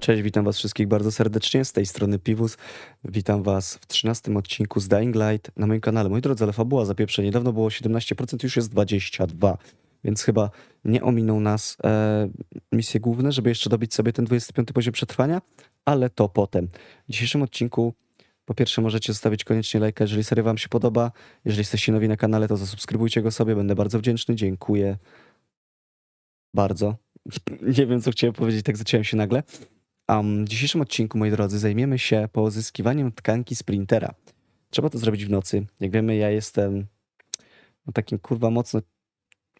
Cześć, witam was wszystkich bardzo serdecznie, z tej strony Piwus. Witam was w 13 odcinku z Dying Light na moim kanale. Moi drodzy, ale fabuła za pierwsze niedawno było 17%, już jest 22%, więc chyba nie ominą nas e, misje główne, żeby jeszcze dobić sobie ten 25 poziom przetrwania, ale to potem. W dzisiejszym odcinku po pierwsze możecie zostawić koniecznie lajka, jeżeli seria wam się podoba. Jeżeli jesteście nowi na kanale, to zasubskrybujcie go sobie, będę bardzo wdzięczny, dziękuję bardzo. Nie wiem, co chciałem powiedzieć, tak zacząłem się nagle. Um, w dzisiejszym odcinku, moi drodzy, zajmiemy się pozyskiwaniem tkanki sprintera. Trzeba to zrobić w nocy. Jak wiemy, ja jestem no, takim kurwa mocno,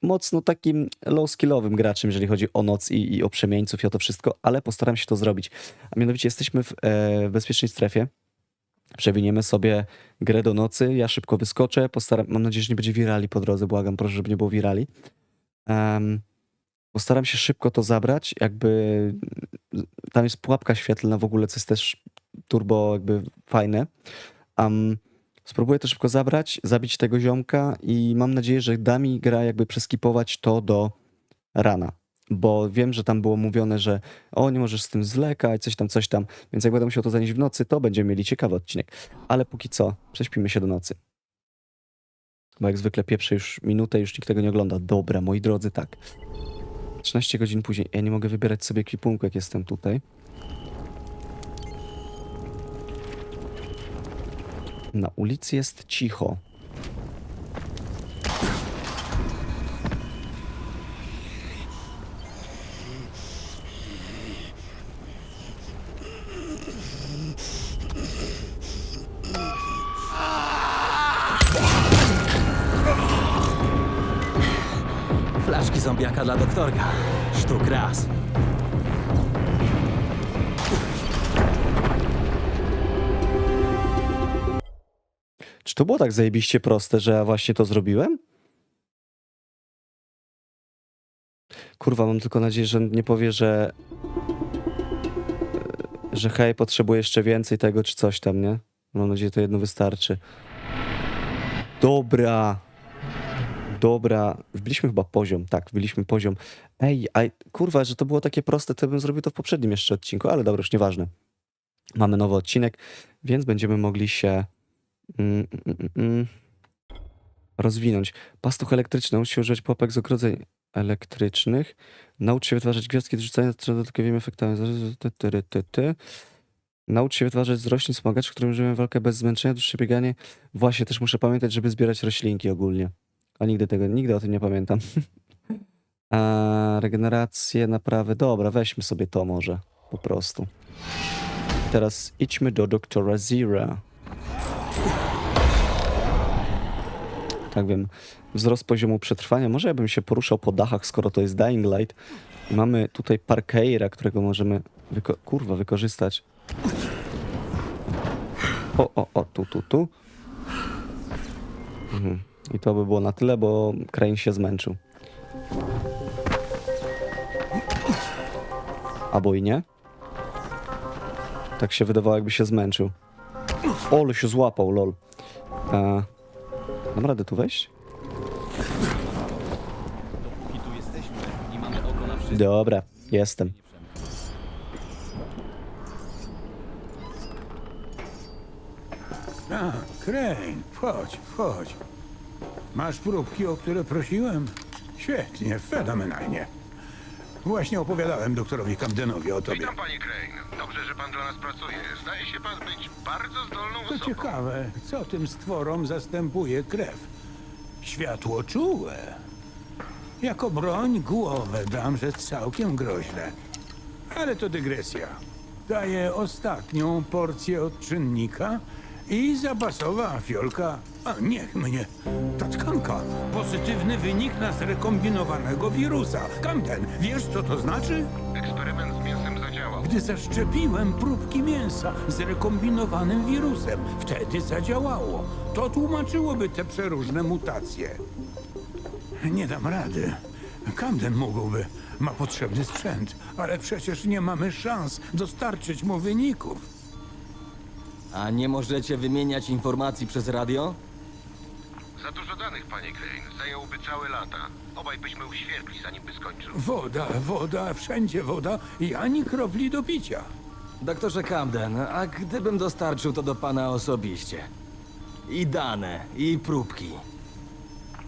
mocno takim low skillowym graczem, jeżeli chodzi o noc i, i o przemieńców i o to wszystko, ale postaram się to zrobić. A mianowicie jesteśmy w e, bezpiecznej strefie. Przewiniemy sobie grę do nocy. Ja szybko wyskoczę. Postaram, mam nadzieję, że nie będzie wirali po drodze. Błagam, proszę, żeby nie było wirali. Um, Postaram się szybko to zabrać, jakby tam jest pułapka świetlna w ogóle, co jest też turbo jakby fajne. Um, spróbuję to szybko zabrać, zabić tego ziomka i mam nadzieję, że da mi gra jakby przeskipować to do rana. Bo wiem, że tam było mówione, że o, nie możesz z tym zwlekać, coś tam, coś tam. Więc jak będę musiał to zanieść w nocy, to będziemy mieli ciekawy odcinek. Ale póki co, prześpimy się do nocy. Bo jak zwykle pieprzę już minutę, już nikt tego nie ogląda. Dobra, moi drodzy, tak. 13 godzin później. Ja nie mogę wybierać sobie kwipunku, jak jestem tutaj. Na ulicy jest cicho. Dla doktorka. Sztuk raz. Czy to było tak zajebiście proste, że ja właśnie to zrobiłem? Kurwa, mam tylko nadzieję, że nie powie, że... Że hej, potrzebuję jeszcze więcej tego, czy coś tam, nie? Mam nadzieję, że to jedno wystarczy. Dobra. Dobra. Wbiliśmy chyba poziom. Tak, wbiliśmy poziom. Ej, a kurwa, że to było takie proste, to bym zrobił to w poprzednim jeszcze odcinku, ale dobra, już nieważne. Mamy nowy odcinek, więc będziemy mogli się mm, mm, mm, mm, rozwinąć. Pastuch elektryczny. Naucz się używać pułapek z ogrodzeń elektrycznych. Naucz się wytwarzać gwiazdki do rzucania dodatkowymi efektami. Ty, ty, ty, ty. Naucz się wytwarzać z roślin smagaczy, którym używamy walkę bez zmęczenia, dłuższe bieganie. Właśnie, też muszę pamiętać, żeby zbierać roślinki ogólnie. A nigdy tego, nigdy o tym nie pamiętam. A, regenerację, naprawy. Dobra, weźmy sobie to może. Po prostu. Teraz idźmy do doktora Zira. Tak wiem. Wzrost poziomu przetrwania. Może ja bym się poruszał po dachach, skoro to jest Dying Light. Mamy tutaj parkeira, którego możemy wyko kurwa wykorzystać. O, o, o, tu, tu, tu. Mhm. I to by było na tyle, bo Crane się zmęczył. Albo i nie. Tak się wydawało, jakby się zmęczył. O, ale się złapał, lol. E, mam radę tu wejść? I tu jesteśmy i mamy oko na wszystko. Dobra, jestem. A, Crane, wchodź, wchodź. Masz próbki, o które prosiłem? Świetnie, fenomenalnie. Właśnie opowiadałem doktorowi Camdenowi o tobie. Witam panie Crane. Dobrze, że pan dla nas pracuje. Zdaje się pan być bardzo zdolną To osobą. ciekawe, co tym stworom zastępuje krew? Światło czułe. Jako broń głowę dam, że całkiem groźne. Ale to dygresja. Daję ostatnią porcję odczynnika i zapasowa fiolka. A niech mnie. Ta tkanka. Pozytywny wynik na zrekombinowanego wirusa. Camden, wiesz co to znaczy? Eksperyment z mięsem zadziałał. Gdy zaszczepiłem próbki mięsa z rekombinowanym wirusem, wtedy zadziałało. To tłumaczyłoby te przeróżne mutacje. Nie dam rady. Camden mógłby. Ma potrzebny sprzęt, ale przecież nie mamy szans dostarczyć mu wyników. A nie możecie wymieniać informacji przez radio? Za dużo danych, panie Crane. Zajęłoby całe lata. Obaj byśmy uświerkli, zanim by skończył. Woda, woda, wszędzie woda i ani kropli do picia. Doktorze Camden, a gdybym dostarczył to do pana osobiście? I dane, i próbki.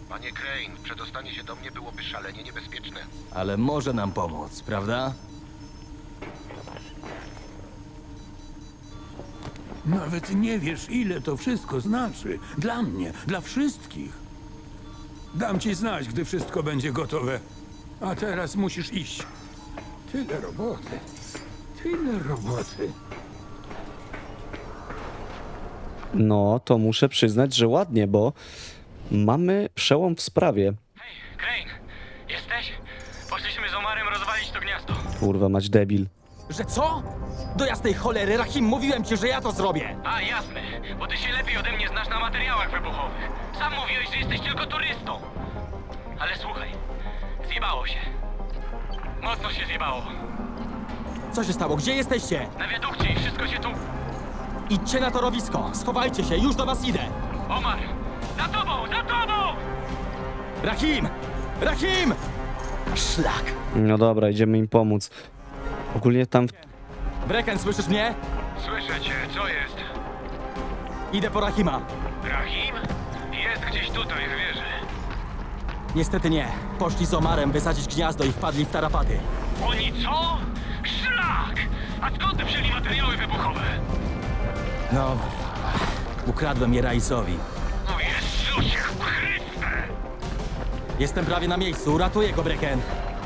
Panie Crane, przedostanie się do mnie byłoby szalenie niebezpieczne. Ale może nam pomóc, prawda? Nawet nie wiesz, ile to wszystko znaczy. Dla mnie, dla wszystkich. Dam ci znać, gdy wszystko będzie gotowe. A teraz musisz iść. Tyle roboty. Tyle roboty. No, to muszę przyznać, że ładnie, bo mamy przełom w sprawie. Hej, Crane, jesteś? Poszliśmy z Omarem rozwalić to gniazdo. Kurwa, mać debil. Że co? Do jasnej cholery, Rahim, mówiłem ci, że ja to zrobię! A, jasne, bo ty się lepiej ode mnie znasz na materiałach wybuchowych. Sam mówiłeś, że jesteś tylko turystą. Ale słuchaj, zjebało się. Mocno się zjebało. Co się stało? Gdzie jesteście? Na wiadukcie i wszystko się tu... Idźcie na torowisko! Schowajcie się, już do was idę! Omar, za tobą, za tobą! Rahim! Rahim! Szlak! No dobra, idziemy im pomóc. Ogólnie tam... w- Breken, słyszysz mnie? Słyszę cię, co jest? Idę po Rahima. Rahim? Jest gdzieś tutaj w wieży. Niestety nie. Poszli z Omarem wysadzić gniazdo i wpadli w tarapaty. Oni co? Szlak! A skąd wzięli materiały wybuchowe? No... Ukradłem je Raisowi. O Jezusie Chryste! Jestem prawie na miejscu, uratuję go, Breken.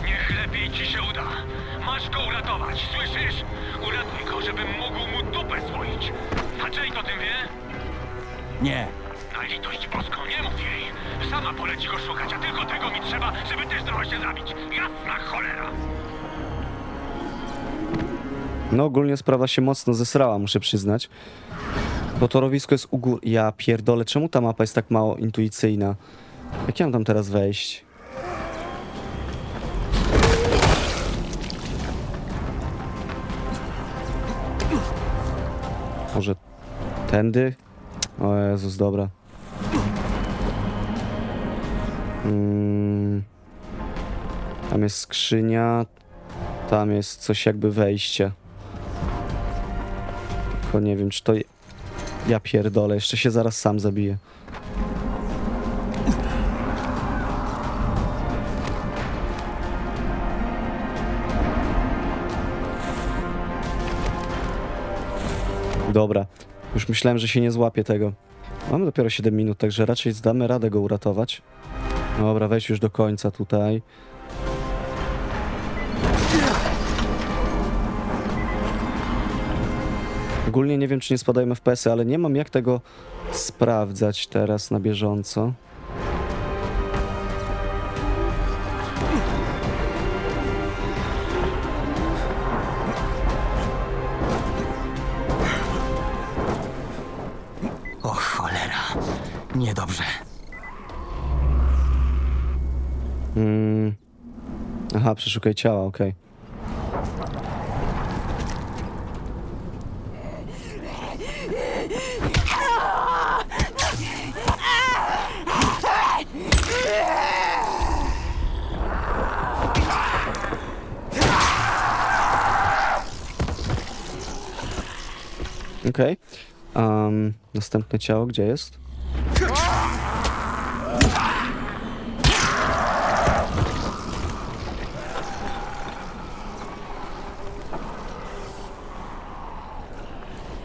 Niech lepiej ci się uda. Masz go uratować, słyszysz? Uratuj go, żebym mógł mu dupę swoić. A Jade o tym wie? Nie. Na litość boską, nie mów jej. Sama poleci go szukać, a tylko tego mi trzeba, żeby też trochę się zabić. Jasna cholera! No ogólnie sprawa się mocno zesrała, muszę przyznać. Bo torowisko jest u góry. Ja pierdolę, czemu ta mapa jest tak mało intuicyjna? Jak ja mam tam teraz wejść? Może tędy? O Jezus, dobra. Mm. Tam jest skrzynia. Tam jest coś jakby wejście. Tylko nie wiem, czy to... Ja pierdolę, jeszcze się zaraz sam zabiję. Dobra, już myślałem, że się nie złapie tego. Mamy dopiero 7 minut, także raczej zdamy radę go uratować. Dobra, weź już do końca tutaj. Ogólnie nie wiem, czy nie spadają FPS-y, ale nie mam jak tego sprawdzać teraz na bieżąco. Niedobrze. Mm. Aha, przeszukaj ciała, okej. Okej. Am, następne ciało, gdzie jest?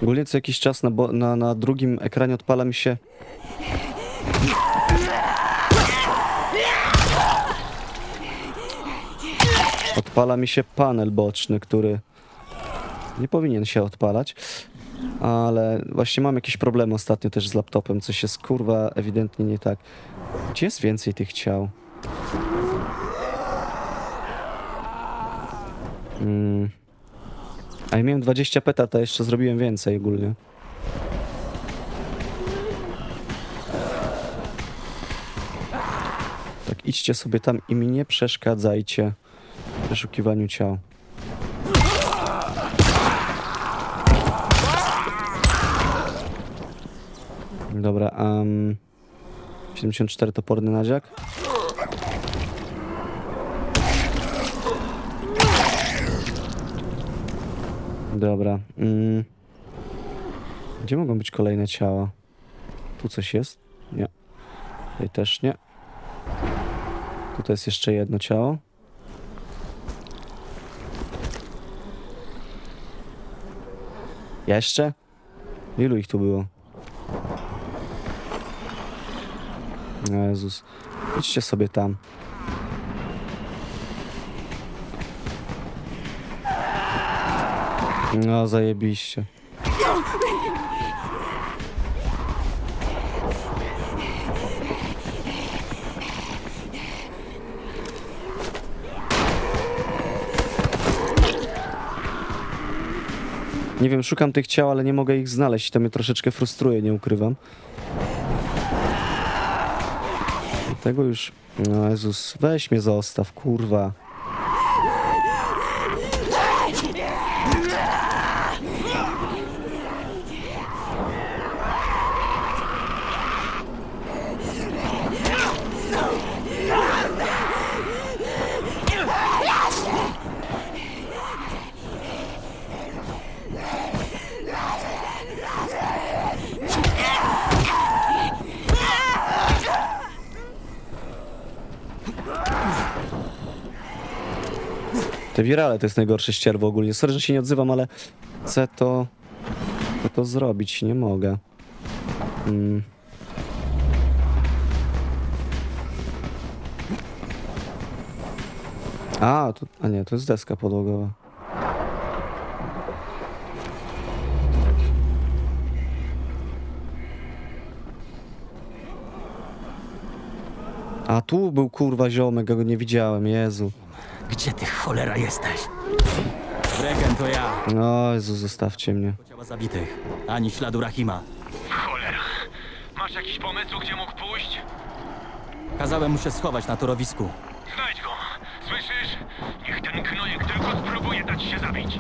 Ogólnie co jakiś czas na, na, na drugim ekranie odpala mi się. Odpala mi się panel boczny, który nie powinien się odpalać. Ale właśnie mam jakieś problemy ostatnio też z laptopem. Coś jest kurwa ewidentnie nie tak. Gdzie jest więcej tych ciał? Mm. A ja miałem 20 petat, a jeszcze zrobiłem więcej ogólnie. Tak, idźcie sobie tam i mi nie przeszkadzajcie w przeszukiwaniu ciał. Dobra, um, 74 toporny nadziak. Dobra. Mm. Gdzie mogą być kolejne ciała? Tu coś jest? Nie. Tutaj też nie. Tutaj jest jeszcze jedno ciało. Jeszcze? Ilu ich tu było? Jezus. Idźcie sobie tam. No, zajebiście. Nie wiem, szukam tych ciał, ale nie mogę ich znaleźć. To mnie troszeczkę frustruje, nie ukrywam. Tego już... No Jezus, weź mnie zostaw, kurwa. Wirale to jest najgorsze ścierwo ogólnie. Sorry, że się nie odzywam, ale chcę to... Chcę to zrobić, nie mogę. Mm. A, tu, a nie, to jest deska podłogowa. A tu był kurwa ziomek, go nie widziałem, Jezu. Gdzie ty cholera jesteś? Breken to ja. No, Jezu, zostawcie mnie. Ciała zabitych. Ani śladu Rahima. Cholera. Masz jakiś pomysł, gdzie mógł pójść? Kazałem mu się schować na torowisku. Znajdź go. Słyszysz? Niech ten knojek tylko spróbuje dać się zabić.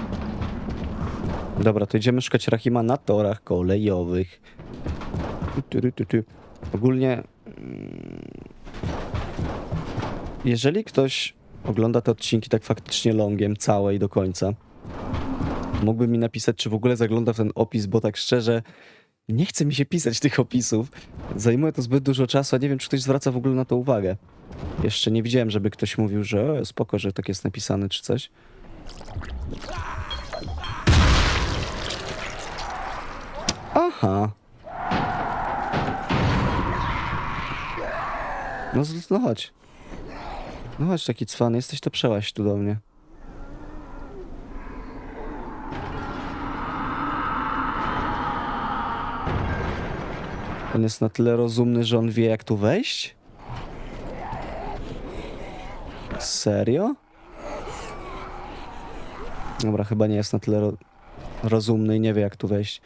Dobra, to idziemy szukać Rahima na torach kolejowych. Tu, tu, tu, tu, tu. Ogólnie, mm, jeżeli ktoś ogląda te odcinki tak faktycznie longiem, całe i do końca, mógłby mi napisać, czy w ogóle zagląda w ten opis, bo tak szczerze, nie chce mi się pisać tych opisów. Zajmuje to zbyt dużo czasu, a nie wiem, czy ktoś zwraca w ogóle na to uwagę. Jeszcze nie widziałem, żeby ktoś mówił, że e, spoko, że tak jest napisane, czy coś. Aha. No, no chodź. No chodź taki cwany, jesteś to przełaź tu do mnie. On jest na tyle rozumny, że on wie jak tu wejść? Serio? Dobra, chyba nie jest na tyle ro rozumny i nie wie jak tu wejść.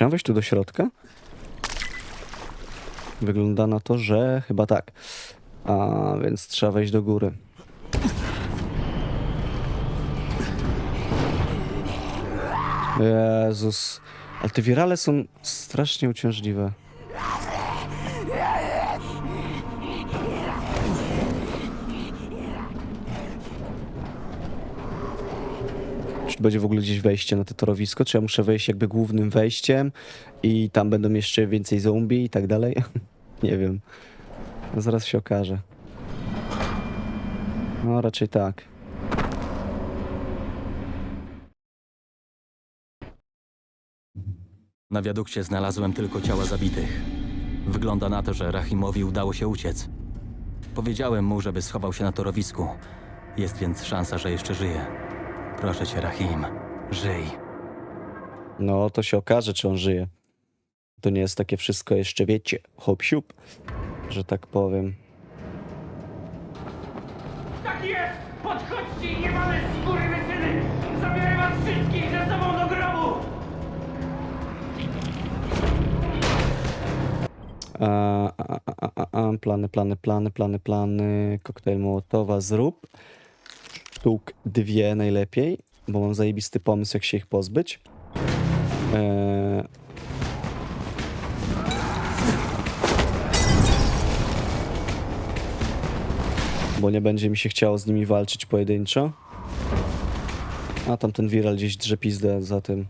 Czy wejść tu do środka? Wygląda na to, że chyba tak. A więc trzeba wejść do góry. Jezus. Ale te wirale są strasznie uciążliwe. To będzie w ogóle gdzieś wejście na to torowisko? Czy ja muszę wejść jakby głównym wejściem i tam będą jeszcze więcej zombie i tak dalej? Nie wiem. No zaraz się okaże. No raczej tak. Na wiadukcie znalazłem tylko ciała zabitych. Wygląda na to, że Rahimowi udało się uciec. Powiedziałem mu, żeby schował się na torowisku. Jest więc szansa, że jeszcze żyje. Proszę cię, Rahim, żyj. No to się okaże, czy on żyje. To nie jest takie wszystko jeszcze, wiecie, hop siup, że tak powiem. Tak jest! Podchodźcie i nie mamy z góry wysyny! Zabiorę was wszystkich ze sobą do grobu! A, a, a, a, a, a, plany, plany, plany, plany, plany. Koktajl Mołotowa zrób. Sztuk dwie najlepiej. bo mam zajebisty pomysł, jak się ich pozbyć. Eee... Bo nie będzie mi się chciało z nimi walczyć pojedynczo. A tam ten viral gdzieś drze pizdę za tym.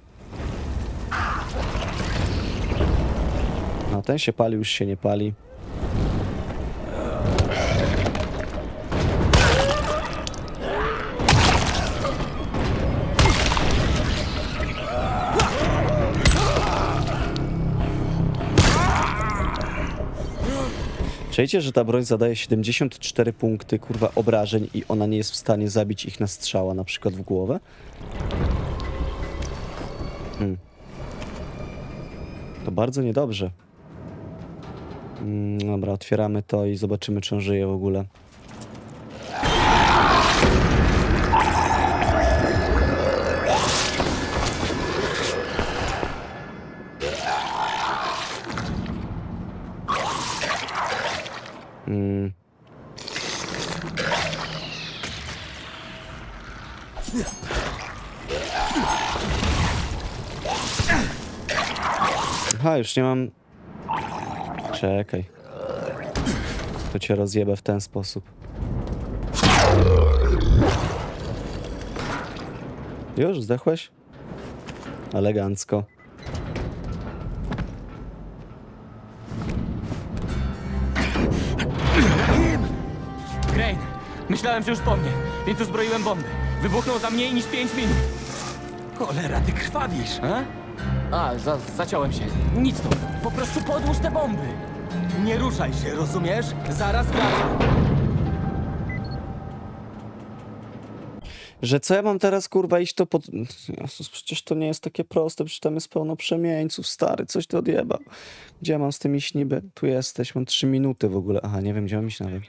A ten się pali, już się nie pali. Czajcie, że ta broń zadaje 74 punkty, kurwa, obrażeń i ona nie jest w stanie zabić ich na strzała, na przykład w głowę? Hmm. To bardzo niedobrze. Mm, dobra, otwieramy to i zobaczymy, czy on żyje w ogóle. Aha, już nie mam... Czekaj. To cię rozjebę w ten sposób. Już, zdechłeś? Elegancko. Crane, myślałem, że już po mnie, więc uzbroiłem bomby. Wybuchnął za mniej niż 5 minut. Cholera, ty krwawisz! A? A, za, zaciąłem się. Nic tu. Po prostu podłóż te bomby. Nie ruszaj się, rozumiesz? Zaraz wracam. Że co ja mam teraz kurwa iść to pod... Jezus, przecież to nie jest takie proste, przecież tam jest pełno przemieńców, stary, coś ty odjebał. Gdzie ja mam z tym iść niby? Tu jesteś, mam trzy minuty w ogóle. Aha, nie wiem, gdzie mam iść nawet.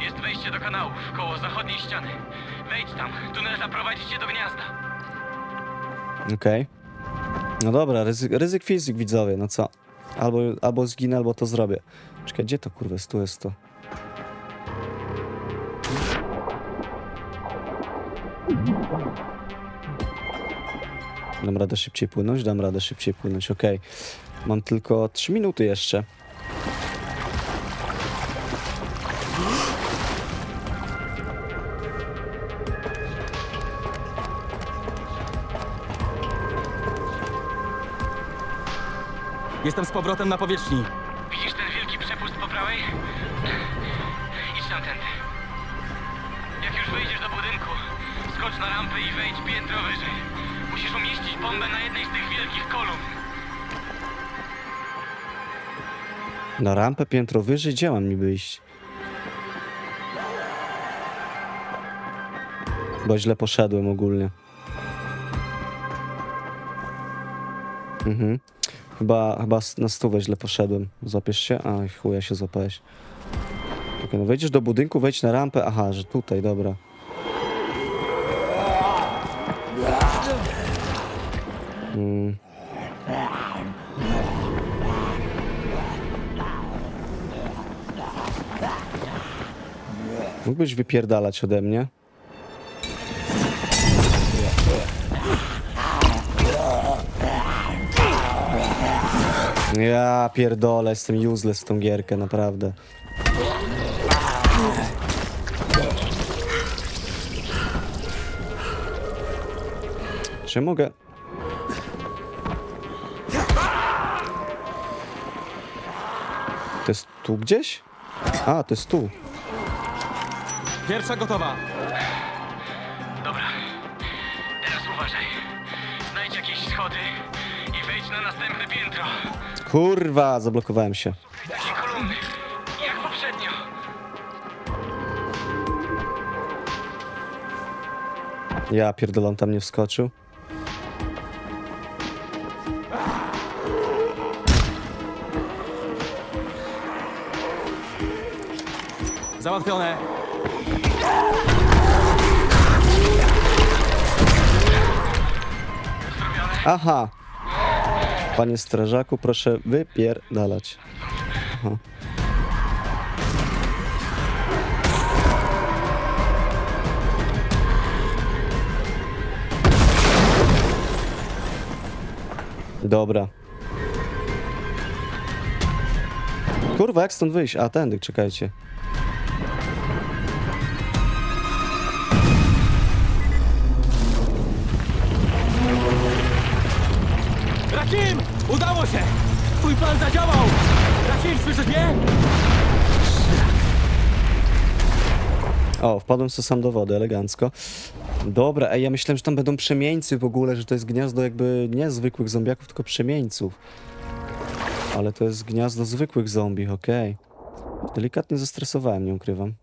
Jest wejście do kanałów, koło zachodniej ściany. Wejdź tam, tunel zaprowadzi cię do gniazda. Okej. No dobra, ryzyk, ryzyk fizyk, widzowie, no co? Albo, albo zginę, albo to zrobię. Czekaj, gdzie to kurwa jest? Tu jest to. Dam radę szybciej płynąć? Dam radę szybciej płynąć, okej. Mam tylko 3 minuty jeszcze. Jestem z powrotem na powierzchni. Widzisz ten wielki przepust po prawej? Idź tamtędy. Jak już wejdziesz do budynku, skocz na rampę i wejdź piętro wyżej. Musisz umieścić bombę na jednej z tych wielkich kolumn. Na rampę piętro wyżej, gdzie mam niby iść? Bo źle poszedłem ogólnie. Mhm. Chyba, chyba na stówę źle poszedłem. Złapiesz się? A, chuja się złapałeś. Okej, no wejdziesz do budynku, wejdź na rampę. Aha, że tutaj, dobra. Mm. Mógłbyś wypierdalać ode mnie? Ja pierdolę, jestem useless w tą gierkę, naprawdę. Czy mogę... To jest tu gdzieś? A, to jest tu. Pierwsza gotowa. Dobra. Teraz uważaj. Znajdź jakieś schody i wejdź na następne piętro. Kurwa, zablokowałem się. Takie kolumny, jak poprzednio. Ja pierdolę, tam nie wskoczył. Załatwione. Aha. Panie strażaku, proszę wypierdalać. Aha. Dobra. Kurwa, jak stąd wyjść? A, tędy, czekajcie. Rahim! Udało się! Twój plan zadziałał! Rahim, słyszysz mnie? O, wpadłem sobie sam do wody, elegancko. Dobra, ej, ja myślałem, że tam będą przemieńcy w ogóle, że to jest gniazdo jakby nie zwykłych zombiaków, tylko przemieńców. Ale to jest gniazdo zwykłych zombie, okej. Delikatnie zestresowałem, nie ukrywam.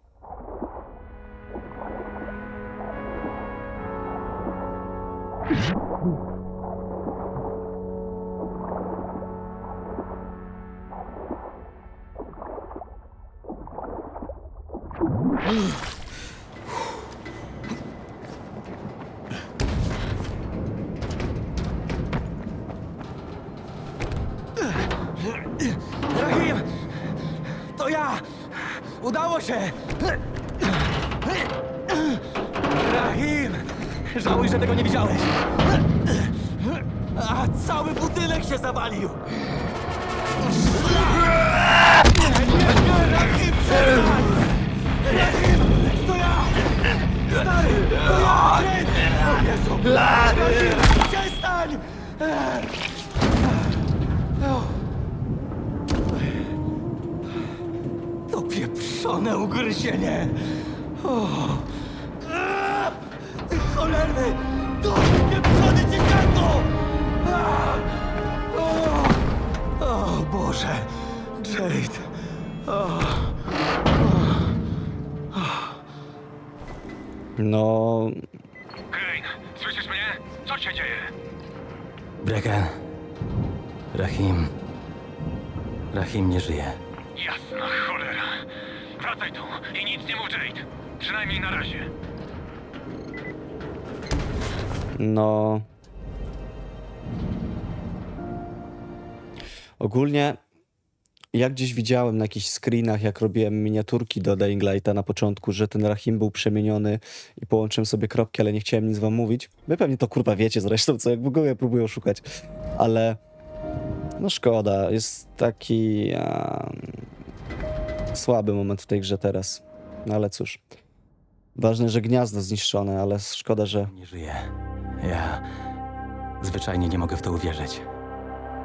Udało! Rahim! Żałuj, że tego nie widziałeś! A cały budynek się zawalił! Rahim, przestań! Rahim! To ja! Stary! To ja! Rahim, przestań! Pieprzone ugryzienie! O! A! Ty cholerny! To pieprzony dzieciaku! A! O! o Boże! Jade! O! No, Crane, słyszysz mnie? Co się dzieje? Brecken. Rahim. Rahim nie żyje. Jasna tu i nic nie mów Jade. Przynajmniej na razie. no... Ogólnie, jak gdzieś widziałem na jakichś screenach, jak robiłem miniaturki do Dying Lighta na początku, że ten Rahim był przemieniony i połączyłem sobie kropki, ale nie chciałem nic wam mówić. Wy pewnie to kurwa wiecie zresztą, co jak w ogóle próbuję oszukać. Ale no szkoda, jest taki em, słaby moment w tej grze teraz. No ale cóż. Ważne, że gniazdo zniszczone, ale szkoda, że Nie żyje. Ja zwyczajnie nie mogę w to uwierzyć.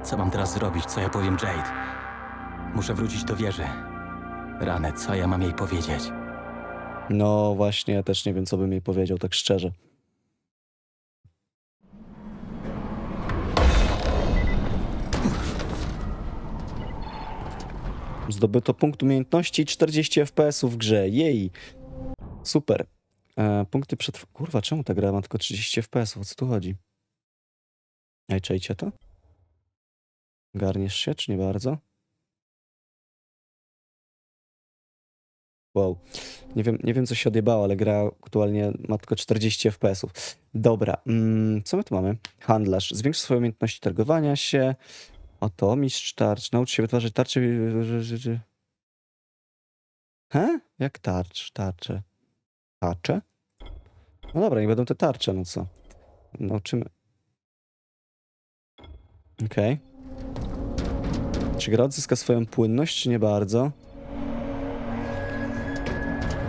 Co mam teraz zrobić? Co ja powiem Jade? Muszę wrócić do wieży. Rany, co ja mam jej powiedzieć? No właśnie, ja też nie wiem, co bym jej powiedział, tak szczerze. Zdobyto punkt umiejętności i 40 FPS w grze. Jej! Super. E, punkty przetrw... Kurwa, czemu ta gra ma tylko 30 FPS? O co tu chodzi? Ej, czejcie to? Garniesz się, czy nie bardzo? Wow. Nie wiem, nie wiem, co się odjebało, ale gra aktualnie ma tylko 40 FPS-ów. Dobra, mm, co my tu mamy? Handlarz. Zwiększ swoje umiejętności targowania się. Oto, mistrz tarcz. Naucz się wytwarzać tarcze. He? Jak tarcz? Tarcze. Tarcze? No dobra, nie będą te tarcze, no co? Nauczymy. Okej. Czy gra odzyska swoją płynność, czy nie bardzo?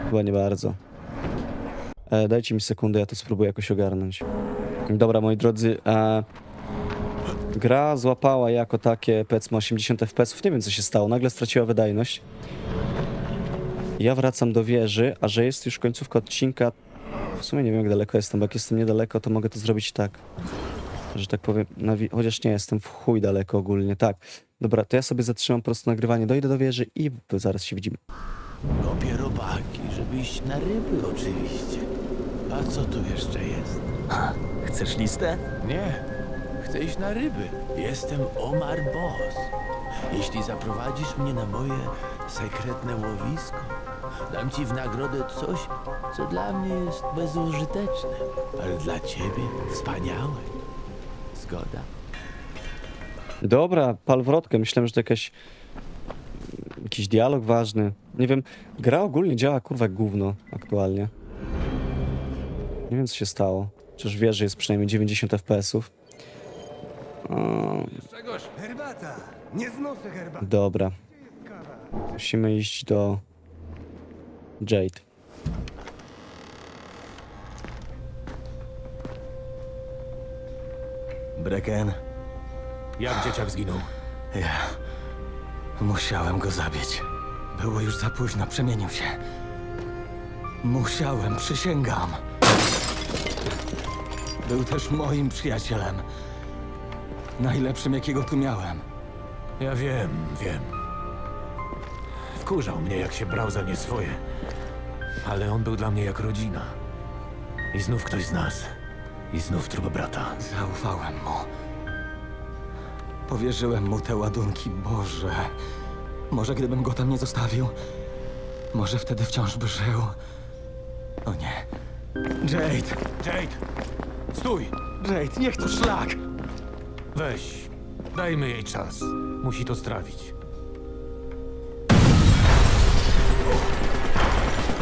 Chyba nie bardzo. E, dajcie mi sekundę, ja to spróbuję jakoś ogarnąć. Dobra, moi drodzy. E, gra złapała jako takie, powiedzmy, 80 FPS. Nie wiem, co się stało. Nagle straciła wydajność. Ja wracam do wieży, a że jest już końcówka odcinka. W sumie nie wiem, jak daleko jestem, bo jak jestem niedaleko, to mogę to zrobić tak. Że tak powiem, chociaż nie jestem w chuj daleko ogólnie, tak. Dobra, to ja sobie zatrzymam po prostu nagrywanie, dojdę do wieży i zaraz się widzimy. Kopię robaki, żeby iść na ryby oczywiście. A co tu jeszcze jest? Chcesz listę? Nie, chcę iść na ryby. Jestem Omar Boss. Jeśli zaprowadzisz mnie na moje sekretne łowisko, dam ci w nagrodę coś, co dla mnie jest bezużyteczne, ale dla ciebie wspaniałe. Zgoda? Dobra, pal wrotkę. Myślałem, że to jakaś... Jakiś dialog ważny. Nie wiem, gra ogólnie działa kurwa jak gówno aktualnie. Nie wiem, co się stało. Chociaż wiesz, że jest przynajmniej 90 FPS-ów. O, Herbata! Nie znoszę herbaty! dobra. Musimy iść do Jade. Brecken, Jak dzieciak zginął? ja musiałem go zabić. Było już za późno, przemienił się. Musiałem, przysięgam. Był też moim przyjacielem. Najlepszym, jakiego tu miałem. Ja wiem, wiem. Wkurzał mnie, jak się brał za nie swoje. Ale on był dla mnie jak rodzina. I znów ktoś z nas. I znów trup brata. Zaufałem mu. Powierzyłem mu te ładunki, Boże. Może gdybym go tam nie zostawił, może wtedy wciąż by żył. O nie. Jade! Jade! Stój! Jade, niech to szlak! Weź. Dajmy jej czas. Musi to strawić.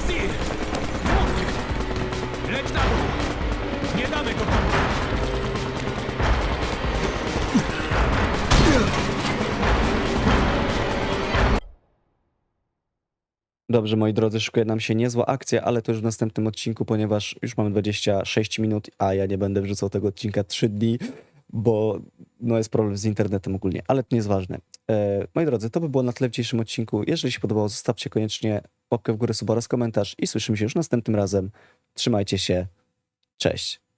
Zir! Leć na dół! Nie damy go tam! Dobrze, moi drodzy, szykuje nam się niezła akcja, ale to już w następnym odcinku, ponieważ już mamy 26 minut, a ja nie będę wrzucał tego odcinka 3 dni, bo no jest problem z internetem ogólnie, ale to nie jest ważne. E, moi drodzy, to by było na tyle w dzisiejszym odcinku. Jeżeli się podobało, zostawcie koniecznie łapkę w górę, suba oraz komentarz i słyszymy się już następnym razem. Trzymajcie się. Cześć.